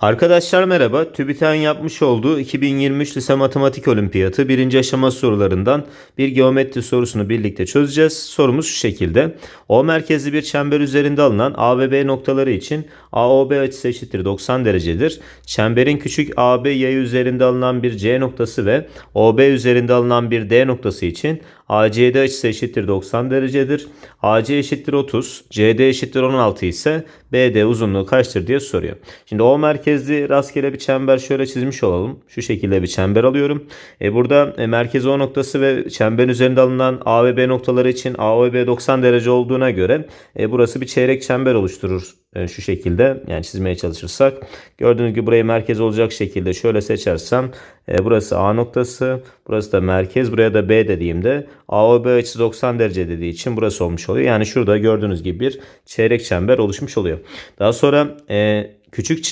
Arkadaşlar merhaba. TÜBİTAK'ın yapmış olduğu 2023 Lise Matematik Olimpiyatı birinci aşama sorularından bir geometri sorusunu birlikte çözeceğiz. Sorumuz şu şekilde. O merkezli bir çember üzerinde alınan A ve B noktaları için AOB açısı eşittir 90 derecedir. Çemberin küçük AB yayı üzerinde alınan bir C noktası ve OB üzerinde alınan bir D noktası için ACD açısı eşittir 90 derecedir. AC eşittir 30, CD eşittir 16 ise BD uzunluğu kaçtır diye soruyor. Şimdi O merkezli rastgele bir çember şöyle çizmiş olalım. Şu şekilde bir çember alıyorum. E burada e, merkez O noktası ve çemberin üzerinde alınan A ve B noktaları için A ve B 90 derece olduğuna göre e, burası bir çeyrek çember oluşturur şu şekilde yani çizmeye çalışırsak. Gördüğünüz gibi burayı merkez olacak şekilde şöyle seçersem e, burası A noktası, burası da merkez, buraya da B dediğimde AOB açısı 90 derece dediği için burası olmuş oluyor. Yani şurada gördüğünüz gibi bir çeyrek çember oluşmuş oluyor. Daha sonra e, küçük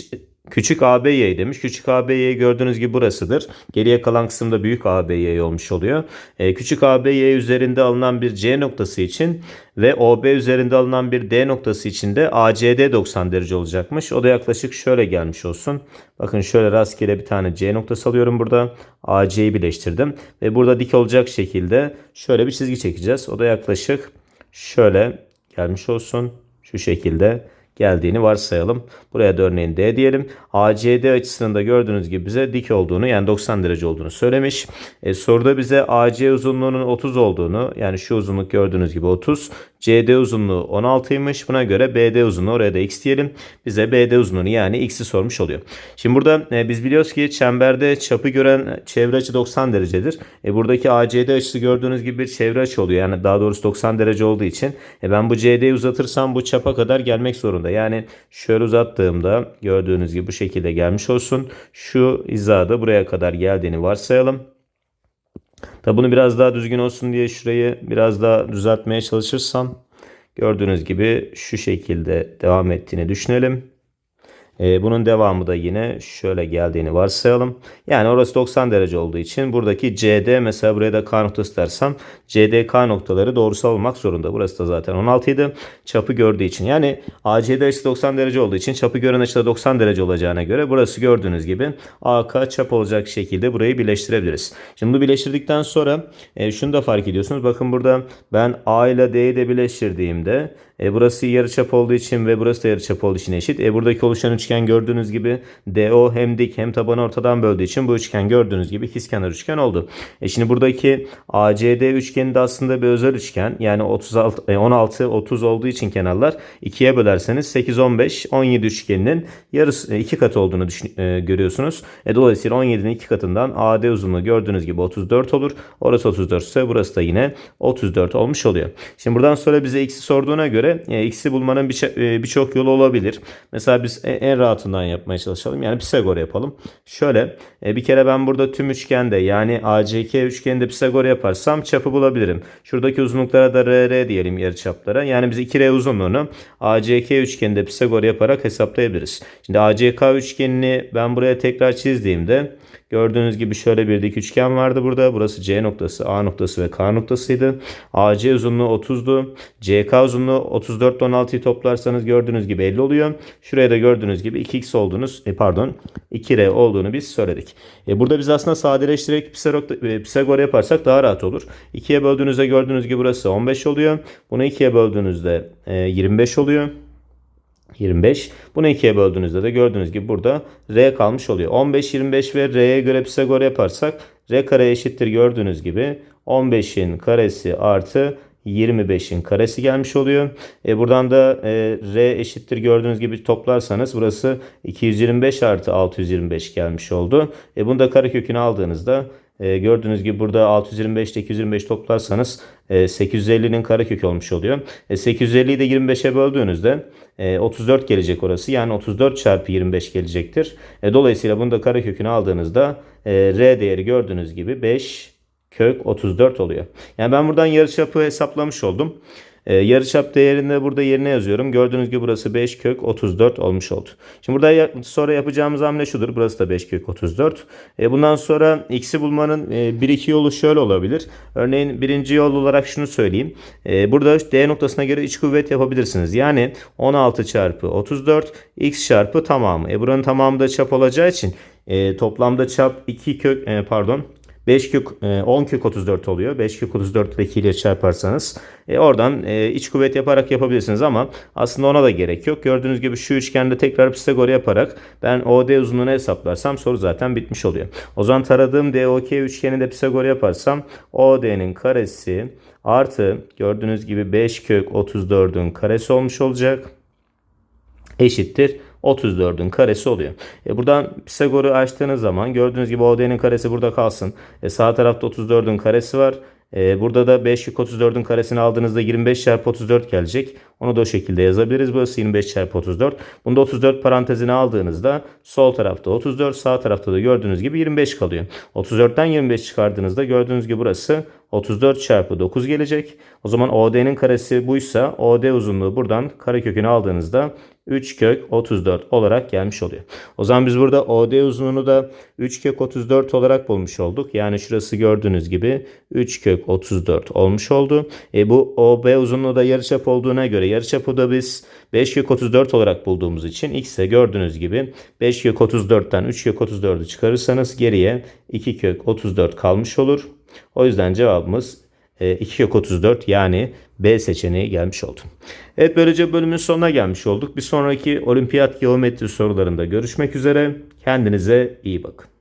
Küçük ABY demiş. Küçük ABY gördüğünüz gibi burasıdır. Geriye kalan kısımda büyük ABY olmuş oluyor. E, küçük ABY üzerinde alınan bir C noktası için ve OB üzerinde alınan bir D noktası için de ACD 90 derece olacakmış. O da yaklaşık şöyle gelmiş olsun. Bakın şöyle rastgele bir tane C noktası alıyorum burada. AC'yi birleştirdim. Ve burada dik olacak şekilde şöyle bir çizgi çekeceğiz. O da yaklaşık şöyle gelmiş olsun. Şu şekilde geldiğini varsayalım. Buraya da örneğin D diyelim. ACD açısının da gördüğünüz gibi bize dik olduğunu yani 90 derece olduğunu söylemiş. E, soruda bize AC uzunluğunun 30 olduğunu yani şu uzunluk gördüğünüz gibi 30. CD uzunluğu 16'ymış. Buna göre BD uzunluğu oraya da x diyelim. Bize BD uzunluğunu yani x'i sormuş oluyor. Şimdi burada e, biz biliyoruz ki çemberde çapı gören çevre açı 90 derecedir. E, buradaki ACD açısı gördüğünüz gibi bir çevre açı oluyor. Yani daha doğrusu 90 derece olduğu için e, ben bu CD'yi uzatırsam bu çapa kadar gelmek zorunda. Yani şöyle uzattığımda gördüğünüz gibi bu şekilde gelmiş olsun. Şu hizada buraya kadar geldiğini varsayalım. Tabi bunu biraz daha düzgün olsun diye şurayı biraz daha düzeltmeye çalışırsam gördüğünüz gibi şu şekilde devam ettiğini düşünelim. Ee, bunun devamı da yine şöyle geldiğini varsayalım. Yani orası 90 derece olduğu için buradaki CD mesela buraya da K noktası dersem CDK noktaları doğrusal olmak zorunda. Burası da zaten 16 idi. Çapı gördüğü için. Yani ACD açısı 90 derece olduğu için çapı gören açı da 90 derece olacağına göre burası gördüğünüz gibi AK çap olacak şekilde burayı birleştirebiliriz. Şimdi bunu birleştirdikten sonra e, şunu da fark ediyorsunuz. Bakın burada ben A ile D'yi de birleştirdiğimde e, burası yarıçap olduğu için ve burası da yarıçap olduğu için eşit. E, buradaki oluşan üçgen gördüğünüz gibi DO hem dik hem tabanı ortadan böldüğü için bu üçgen gördüğünüz gibi ikizkenar üçgen oldu. E, şimdi buradaki ACD üçgeni de aslında bir özel üçgen. Yani 36 e, 16 30 olduğu için kenarlar ikiye bölerseniz 8 15 17 üçgeninin yarısı e, iki katı olduğunu düşün, e, görüyorsunuz. E, dolayısıyla 17'nin iki katından AD uzunluğu gördüğünüz gibi 34 olur. Orası 34 ise burası da yine 34 olmuş oluyor. Şimdi buradan sonra bize x'i sorduğuna göre e, x'i bulmanın birçok e, birçok yolu olabilir. Mesela biz e- en rahatından yapmaya çalışalım. Yani Pisagor yapalım. Şöyle e, bir kere ben burada tüm üçgende yani ACK üçgeninde Pisagor yaparsam çapı bulabilirim. Şuradaki uzunluklara da RR diyelim yarıçaplara. Yani biz 2R uzunluğunu ACK üçgeninde Pisagor yaparak hesaplayabiliriz. Şimdi ACK üçgenini ben buraya tekrar çizdiğimde Gördüğünüz gibi şöyle bir dik üçgen vardı burada. Burası C noktası, A noktası ve K noktasıydı. AC uzunluğu 30'du. CK uzunluğu 34 16'yı toplarsanız gördüğünüz gibi 50 oluyor. Şuraya da gördüğünüz gibi 2x olduğunuz, e, pardon 2R olduğunu biz söyledik. E, burada biz aslında sadeleştirerek Pisagor, e, yaparsak daha rahat olur. 2'ye böldüğünüzde gördüğünüz gibi burası 15 oluyor. Bunu 2'ye böldüğünüzde e, 25 oluyor. 25. Bunu ikiye böldüğünüzde de gördüğünüz gibi burada R kalmış oluyor. 15, 25 ve R'ye göre Pisagor yaparsak R kare eşittir gördüğünüz gibi 15'in karesi artı 25'in karesi gelmiş oluyor. E buradan da e, R eşittir gördüğünüz gibi toplarsanız burası 225 artı 625 gelmiş oldu. E bunu da karekökünü aldığınızda e, gördüğünüz gibi burada 625 ile 225 toplarsanız e, 850'nin karekökü olmuş oluyor. E, 850'yi de 25'e böldüğünüzde e, 34 gelecek orası. Yani 34 çarpı 25 gelecektir. E, dolayısıyla bunu da karekökünü aldığınızda e, R değeri gördüğünüz gibi 5 kök 34 oluyor. Yani ben buradan yarıçapı hesaplamış oldum. E, yarıçap değerini de burada yerine yazıyorum. Gördüğünüz gibi burası 5 kök 34 olmuş oldu. Şimdi burada ya- sonra yapacağımız hamle şudur. Burası da 5 kök 34. E, bundan sonra x'i bulmanın e, bir iki yolu şöyle olabilir. Örneğin birinci yol olarak şunu söyleyeyim. E, burada D noktasına göre iç kuvvet yapabilirsiniz. Yani 16 çarpı 34 x çarpı tamamı. E, buranın tamamı da çap olacağı için e, toplamda çap 2 kök e, pardon 5 kök e, 10 kök 34 oluyor. 5 kök 34 ile 2 ile çarparsanız e, oradan e, iç kuvvet yaparak yapabilirsiniz ama aslında ona da gerek yok. Gördüğünüz gibi şu üçgende tekrar Pisagor yaparak ben OD uzunluğunu hesaplarsam soru zaten bitmiş oluyor. O zaman taradığım DOK üçgeninde Pisagor yaparsam OD'nin karesi artı gördüğünüz gibi 5 kök 34'ün karesi olmuş olacak eşittir 34'ün karesi oluyor. E buradan Pisagor'u açtığınız zaman gördüğünüz gibi OD'nin karesi burada kalsın. E sağ tarafta 34'ün karesi var. E burada da 5 kök 34'ün karesini aldığınızda 25 çarpı 34 gelecek. Onu da o şekilde yazabiliriz. Burası 25 çarpı 34. Bunda 34 parantezini aldığınızda sol tarafta 34 sağ tarafta da gördüğünüz gibi 25 kalıyor. 34'ten 25 çıkardığınızda gördüğünüz gibi burası 34 çarpı 9 gelecek. O zaman OD'nin karesi buysa OD uzunluğu buradan karekökünü aldığınızda 3 kök 34 olarak gelmiş oluyor. O zaman biz burada OD uzunluğunu da 3 kök 34 olarak bulmuş olduk. Yani şurası gördüğünüz gibi 3 kök 34 olmuş oldu. E bu OB uzunluğu da yarıçap olduğuna göre yarıçapı da biz 5 kök 34 olarak bulduğumuz için x'e gördüğünüz gibi 5 kök 34'ten 3 kök 34'ü çıkarırsanız geriye 2 kök 34 kalmış olur. O yüzden cevabımız 2 kök 34 yani B seçeneği gelmiş oldu. Evet böylece bölümün sonuna gelmiş olduk. Bir sonraki olimpiyat geometri sorularında görüşmek üzere. Kendinize iyi bakın.